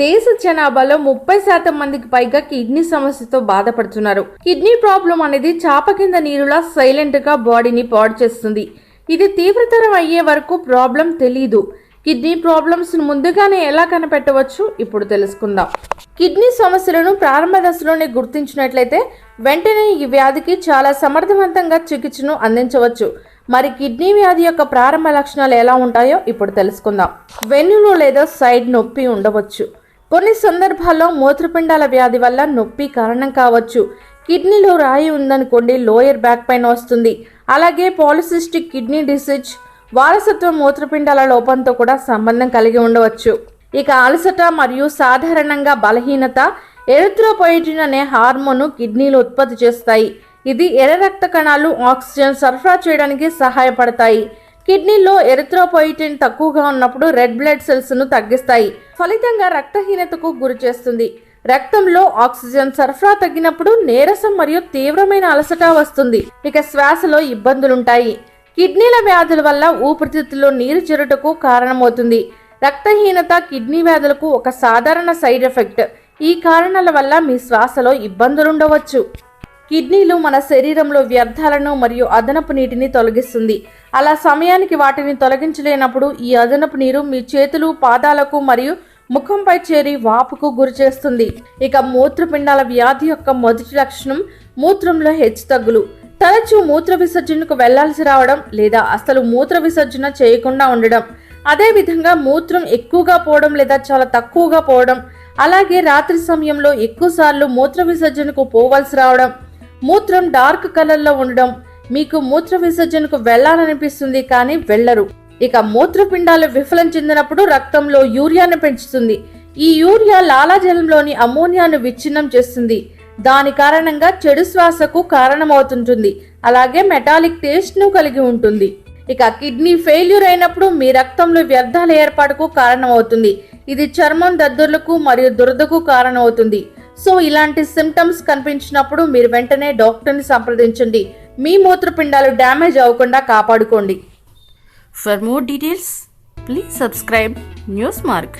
దేశ జనాభాలో ముప్పై శాతం మందికి పైగా కిడ్నీ సమస్యతో బాధపడుతున్నారు. కిడ్నీ ప్రాబ్లం అనేది చాప కింద నీరులా సైలెంట్గా బాడీని పాడు చేస్తుంది. ఇది తీవ్రతరం అయ్యే వరకు ప్రాబ్లం తెలియదు కిడ్నీ ప్రాబ్లమ్స్ ముందుగానే ఎలా కనిపెట్టవచ్చు ఇప్పుడు తెలుసుకుందాం. కిడ్నీ సమస్యలను ప్రారంభ దశలోనే గుర్తించినట్లయితే వెంటనే ఈ వ్యాధికి చాలా సమర్థవంతంగా చికిత్సను అందించవచ్చు. మరి కిడ్నీ వ్యాధి యొక్క ప్రారంభ లక్షణాలు ఎలా ఉంటాయో ఇప్పుడు తెలుసుకుందాం. వెన్నులో లేదా సైడ్ నొప్పి ఉండవచ్చు. కొన్ని సందర్భాల్లో మూత్రపిండాల వ్యాధి వల్ల నొప్పి కారణం కావచ్చు. కిడ్నీలో రాయి ఉందనుకోండి లోయర్ బ్యాక్ పైన వస్తుంది. అలాగే పాలిసిస్టిక్ కిడ్నీ డిసీజ్ వారసత్వ మూత్రపిండాల లోపంతో కూడా సంబంధం కలిగి ఉండవచ్చు. ఇక అలసట మరియు సాధారణంగా బలహీనత ఎరిథ్రోపోయిటిన్ అనే హార్మోను కిడ్నీలు ఉత్పత్తి చేస్తాయి. ఇది ఎర్ర రక్త కణాలు ఆక్సిజన్ సరఫరా చేయడానికి సహాయపడతాయి. కిడ్నీలో ఎరిథ్రోపోయిటిన్ తక్కువగా ఉన్నప్పుడు రెడ్ బ్లడ్ సెల్స్ను తగ్గిస్తాయి. ఫలితంగా రక్తహీనతకు గురిచేస్తుంది రక్తంలో ఆక్సిజన్ సరఫరా తగ్గినప్పుడు నీరసం మరియు తీవ్రమైన అలసట వస్తుంది. ఇక శ్వాసలో ఇబ్బందులుంటాయి. కిడ్నీల వ్యాధుల వల్ల ఊపిరితిత్తుల్లో నీరు చేరుటకు కారణమవుతుంది. రక్తహీనత కిడ్నీ వ్యాధులకు ఒక సాధారణ సైడ్ ఎఫెక్ట్. ఈ కారణాల వల్ల మీ శ్వాసలో ఇబ్బందులుండవచ్చు. కిడ్నీలు మన శరీరంలో వ్యర్థాలను మరియు అదనపు నీటిని తొలగిస్తుంది. అలా సమయానికి వాటిని తొలగించలేనప్పుడు ఈ అదనపు నీరు మీ చేతులు పాదాలకు మరియు ముఖంపై చేరి వాపుకు గురి చేస్తుంది. ఇక మూత్రపిండాల వ్యాధి యొక్క మొదటి లక్షణం మూత్రంలో హెచ్చుతగ్గులు తరచూ మూత్ర విసర్జనకు వెళ్ళాల్సి రావడం లేదా అసలు మూత్ర విసర్జన చేయకుండా ఉండడం. అదేవిధంగా మూత్రం ఎక్కువగా పోవడం లేదా చాలా తక్కువగా పోవడం. అలాగే రాత్రి సమయంలో ఎక్కువసార్లు మూత్ర విసర్జనకు పోవాల్సి రావడం. మూత్రం డార్క్ కలర్లో ఉండడం. మీకు మూత్ర విసర్జనకు వెళ్ళాలనిపిస్తుంది కానీ వెళ్ళరు. ఇక మూత్రపిండాలు విఫలం చెందినప్పుడు రక్తంలో యూరియాను పెంచుతుంది. ఈ యూరియా లాలాజలంలోని అమోనియాను విచ్ఛిన్నం చేస్తుంది. దాని కారణంగా చెడు శ్వాసకు కారణమవుతుంటుంది. అలాగే మెటాలిక్ టేస్ట్ను కలిగి ఉంటుంది. ఇక కిడ్నీ ఫెయిల్యూర్ అయినప్పుడు మీ రక్తంలో వ్యర్థాల ఏర్పాటుకు కారణమవుతుంది. ఇది చర్మం దద్దుర్లకు మరియు దురదకు కారణమవుతుంది. సో ఇలాంటి సిమ్టమ్స్ కనిపించినప్పుడు మీరు వెంటనే డాక్టర్ని సంప్రదించండి. మీ మూత్రపిండాలు డ్యామేజ్ అవ్వకుండా కాపాడుకోండి. For more details please subscribe news mark